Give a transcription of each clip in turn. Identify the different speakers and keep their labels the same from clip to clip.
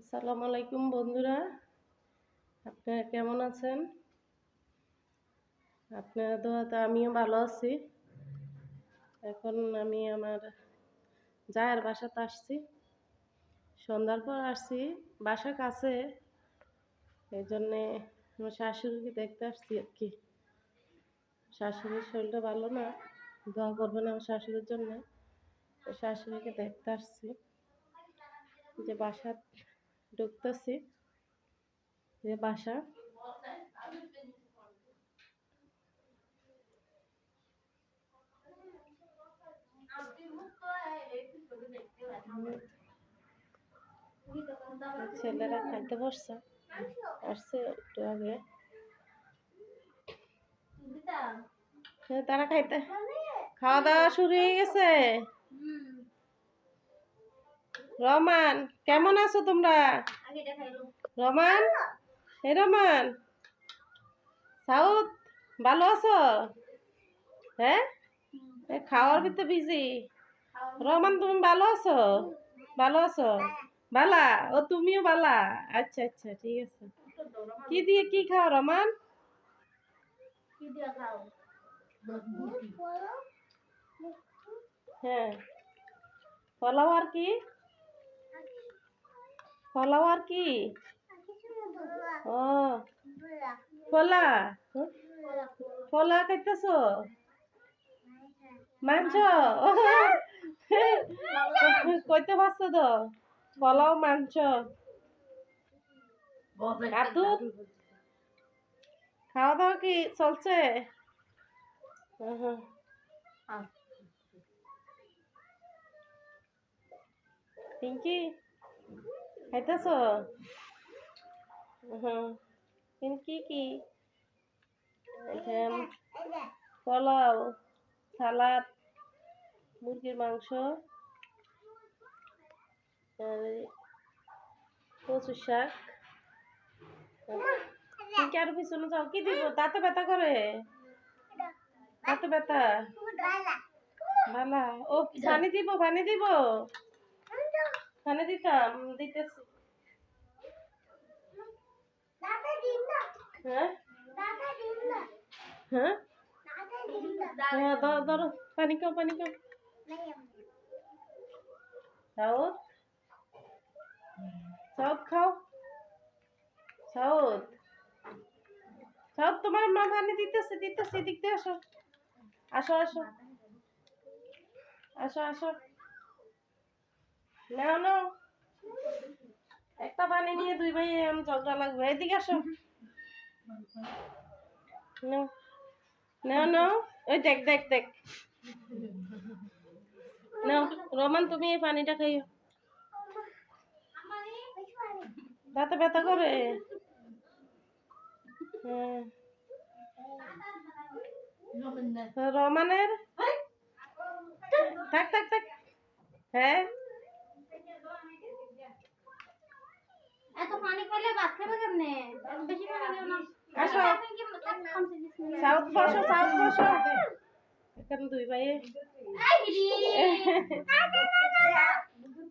Speaker 1: আসসালামু আলাইকুম বন্ধুরা। আপনারা কেমন আছেন? আপনারা দোয়াতে আমিও ভালো আছি। এখন আমি আমার জায়ের বাসাতে আসছি। সন্ধ্যার পর আসছি। বাসা কাছে। এই জন্যে আমার শাশুড়িকে দেখতে আসছি আর কি। শাশুড়ির শরীরটা ভালো না। দোয়া করবেন আমার শাশুড়ির জন্য। শাশুড়িকে দেখতে আসছি। যে বাসা ঢুকতেছি। যে বাসা। ছেলেরা খাইতে বসছে। আসছে একটু আগে। তারা খাইতে খাওয়া দাওয়া শুরু হয়ে গেছে। রমান কেমন আছো তোমরা? রমান? হে রমান। সাউথ ভালো আছো? হ্যাঁ? এ খাওয়ার ভিতরে বিজি রমান তুমি ভালো আছো? ভালো আছো? বালা ও তুমিও বালা আচ্ছা আচ্ছা ঠিক আছে। কি দিয়ে কি খাও রমান? হ্যাঁ। পোলাও আর কি? পোলাও আর কি? ও। পোলা পোলা খাইতেছ মাংস কইতে পারছ তো? ফলাও মাংস আর দুধ খাওয়া দাওয়া কি চলছে। পিঙ্কি? খাইতেছ পিঙ্কি কি এখানে পোলাও সালাদ মুরগির মাংস আর এই কচু শাক পিঙ্কি আরও পিছনে যাও কি দিব তাতে ব্যথা করে তাতে ব্যথা ভালা ও পানি দিব পানি দিব পানি দিতাম দিতেছি হ্যাঁ হ্যাঁ হ্যাঁ ধরো পানি খাও পানি খাও সাউথ সাউথ খাও সাউথ সাউথ তোমার মা পানি দিতেছে দিতেছে দিক দিয়ে আসো আসো আসো আসো আসো নাও নাও। একটা পানি নিয়ে দুই ভাই আমি ঝগড়া লাগবে। এদিকে আসো। নাও। নাও নাও। ওই দেখ দেখ দেখ। নাও, রমান, তুমি এই পানিটা খাইও। দাঁতে ব্যথা করে? হ্যাঁ। রমানের? থাক থাক থাক। হ্যাঁ।
Speaker 2: পানি খেলে ভাত খাবে কেমনে? বেশি পানি দিও না।
Speaker 1: আসো।
Speaker 2: আপনি কি খামছে দিছেন
Speaker 1: সাউথ বসো সাউথ বসো। এখানে দুই ভাই।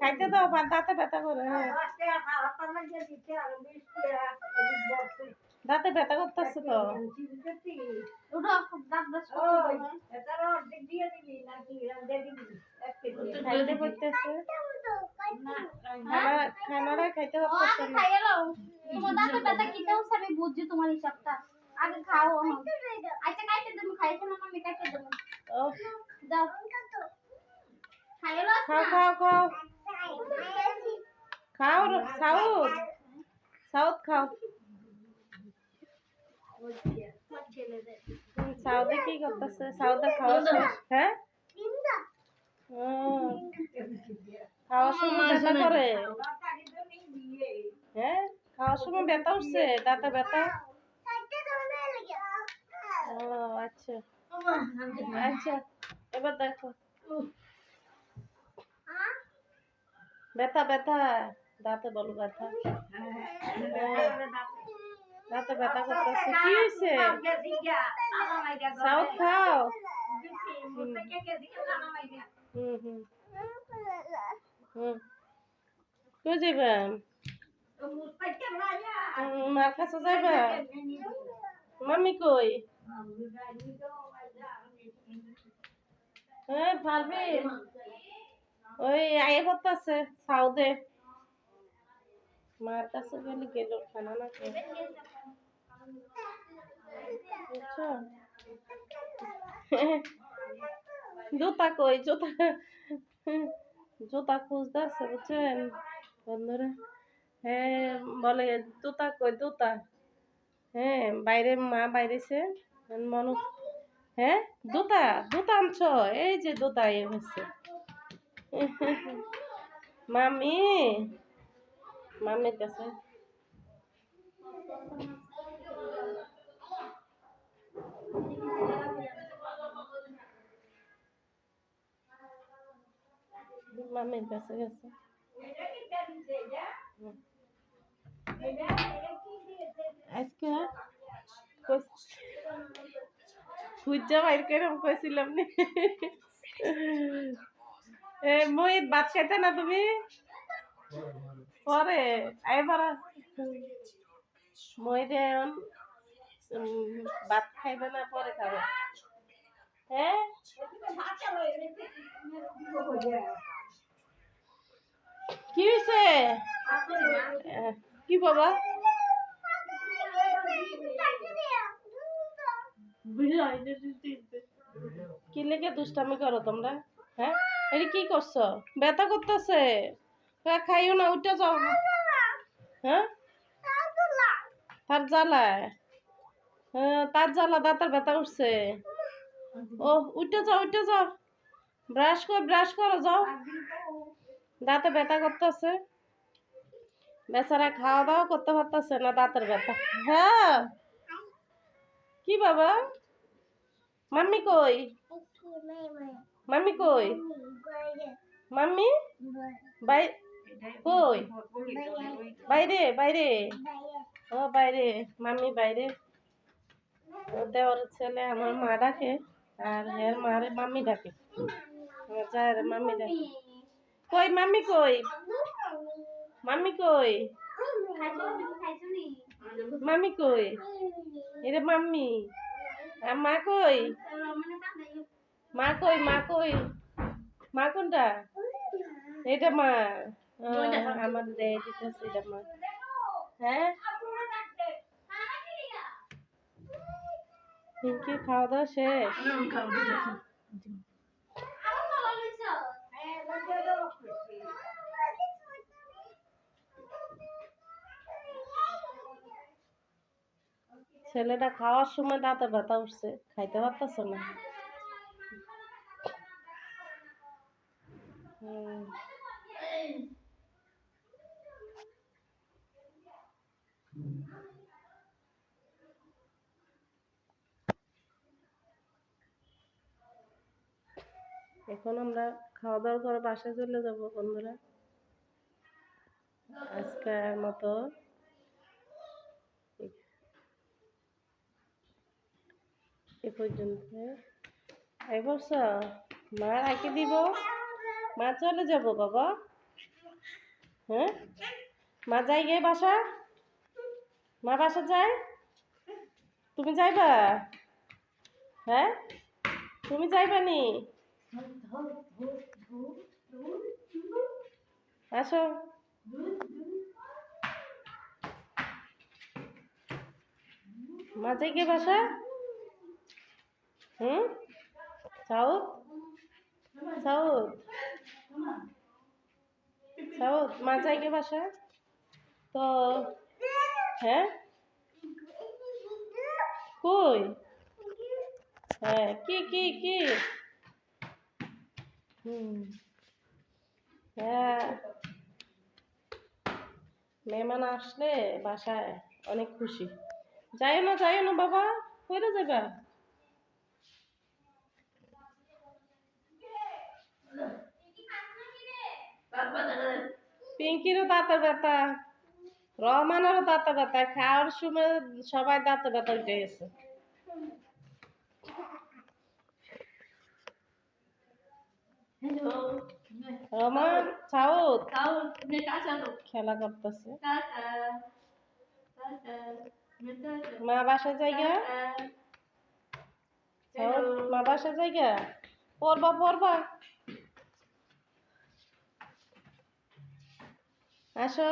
Speaker 1: খাইতে দাও দাঁতে ব্যথা করে হ্যাঁ। দাঁতে ব্যথা করতেছে তো। করতেছে খানা খানাটা খাইতে
Speaker 2: ও
Speaker 1: করতেছে
Speaker 2: আগে
Speaker 1: না
Speaker 2: খাইয়ে লও তোমার দাঁতে ব্যথা কিতে হচ্ছে আমি বুঝছি তোমার হিসাবটা আগে খাও আচ্ছা খাইতে দেবো খাইছে না আমি খাইতে দেবো
Speaker 1: ও
Speaker 2: যাও খাইয়ে লও
Speaker 1: খাও খাও খাও খাও র- সাউথ সাউথ খাও হুম, সাউথে কি করতেছে সাউথে খাওয়া শেষ হ্যাঁ ও, খাওয়ার সময় ব্যথা করে? হ্যাঁ? খাওয়ার সময় ব্যথা উঠছে? দাঁতে ব্যথা? ও আচ্ছা। আচ্ছা এবার দেখো। ব্যথা ব্যথা। দাঁতে বলো ব্যথা। দাঁতে ব্যথা করতেছে। কি হয়েছে? সাউথ খাও। হুম হুম। কই উম, মার কাছে যাইবা? মাম্মি কই? হ্যাঁ পারবি ওই আয়ে করতেছে সাউদে। মার কাছে গেলে গেল খানা না বুঝছ? জুতা কই? জুতা। জুতা খুঁজতেছে বুঝছেন বন্ধুরা হ্যাঁ বলে জুতা কই জুতা হ্যাঁ বাইরে মা বাইরেছে মনু হ্যাঁ জুতা জুতা আনছো এই যে জুতা এ হচ্ছে মামি মামির কাছে মামির কাছে গেছে। আজকে খুঁজা বাইর করে কইছিলাম এ মই ভাত খাইতে না তুমি পরে এবার মই উম, ভাত খাইবে না পরে খাবে হ্যাঁ কি হয়েছে কি বাবা? কি লেগে দুষ্টামি করো তোমরা? হ্যাঁ? এটা কি করছ? ব্যথা করতেছে। খাইও না, উঠে যাও। হ্যাঁ? তার জ্বালায়। হ্যাঁ তার জ্বালা, দাঁতের ব্যথা উঠছে ও, উঠে যাও উঠে যাও। ব্রাশ কর, ব্রাশ করো, যাও। দাঁতে ব্যথা করতেছে। বেচারা খাওয়া দাওয়া করতে পারতেছে না দাঁতের ব্যথা। হ্যাঁ। কি বাবা? মাম্মি কই? মাম্মি কই? মাম্মি? বাই কই? বাইরে বাইরে। ও, বাইরে। মাম্মি, বাইরে। দেওয়ার ছেলে আমার মা ডাকে আর এর মারে মাম্মি ডাকে। যার মাম্মি ডাকে। কই, মাম্মি কই? মাম্মি কই? মাম্মি কই? এটা মাম্মি। আর মা কই? মা কই মা কই? মা কোনটা? এটা মা। আমার দেয় এটা মা। হ্যাঁ? পিঙ্কি খাওয়া দাওয়া শেষ। ছেলেটা খাওয়ার সময় দাঁতে ব্যথা উঠছে, খাইতে পারতেছে না? এখন আমরা খাওয়া দাওয়ার করে বাসায় চলে যাব বন্ধুরা। আজকের মতো এ পর্যন্ত। বর্ষ মা রাখি দিব। মা চলে যাব বাবা। হ্যাঁ? মা যাই গে বাসা? মা বাসা যায়? তুমি যাইবা? হ্যাঁ? তুমি যাইবা নি? আসো। মা যাই গে বাসা? হুম? সাউথ? সাউথ? সাউথ? মা যাই গে বাসা তো হ্যাঁ? কই? হ্যাঁ কি কি কি? হুম। হ্যাঁ। মেহমান আসলে বাসায় অনেক খুশি। যাইও না যাইও না বাবা, কইরা যাবা পিঙ্কিরও দাঁতে ব্যথা রহমানেরও দাঁতে ব্যথা খাওয়ার সময় সবাই দাঁতে ব্যথা উঠে গেছে। খেলা করতেছে। মা জায়গা মা বাসায় জায়গা পড়বা পড়বা আসো।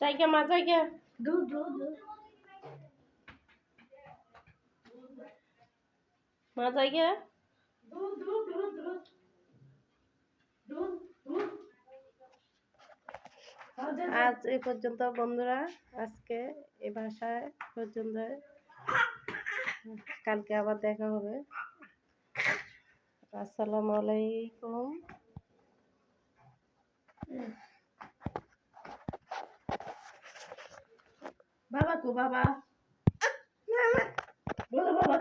Speaker 1: জায়গা মা জায়গা
Speaker 2: দু দু দু
Speaker 1: মা জায়গা আজ এই পর্যন্ত, বন্ধুরা, আজকে এই ভাষায় পর্যন্ত কালকে আবার দেখা হবে। আসসালামু আলাইকুম।
Speaker 2: বাবা কো, বাবা?
Speaker 1: বলো, বাবা